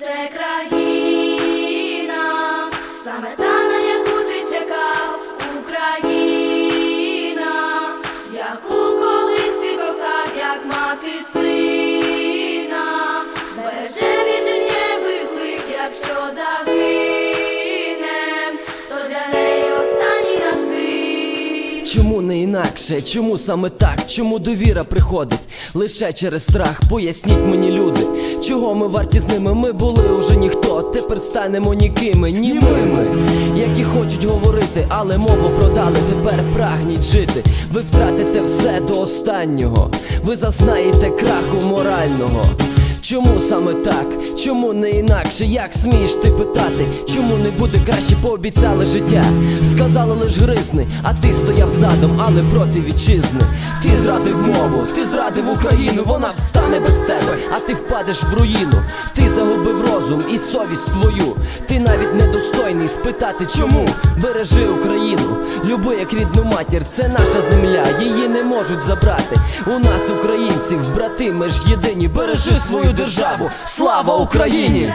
Це країна, саме та, на яку ти чекав, Україна, яку колись ти кохав, як мати сина, береже від життєвих виклик, якщо загине, то для неї останній нажди. Чому не інакше? Чому саме так? Чому довіра приходить? Лише через страх, поясніть мені, люди. Чого ми варті з ними? Ми були уже ніхто, тепер станемо нікими, німими, які хочуть говорити, але мову продали, тепер прагніть жити. Ви втратите все до останнього, ви зазнаєте краху морального. Чому саме так? Чому не інакше? Як смієш ти питати? Чому не буде краще пообіцяли життя? Сказали лиш гризни, а ти стояв задом, але проти вітчизни. Ти зрадив мову, ти зрадив Україну, вона встане без тебе, а ти впадеш в руїну. Загубив розум і совість твою. Ти навіть недостойний спитати, чому бережи Україну, люби як рідну матір, це наша земля, її не можуть забрати. У нас, українців, брати, ми ж єдині, бережи свою державу. Слава Україні!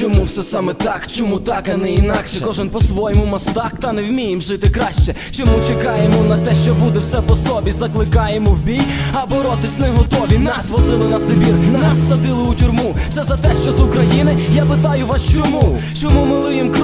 Чому все саме так? Чому так, а не інакше? Кожен по-своєму мастак, та не вмієм жити краще. Чому чекаємо на те, що буде все по собі? Закликаємо в бій, а боротись не готові. Нас возили на Сибір, нас садили у тюрму. Все за те, що з України. Я питаю вас, чому? Чому ми лиєм кров?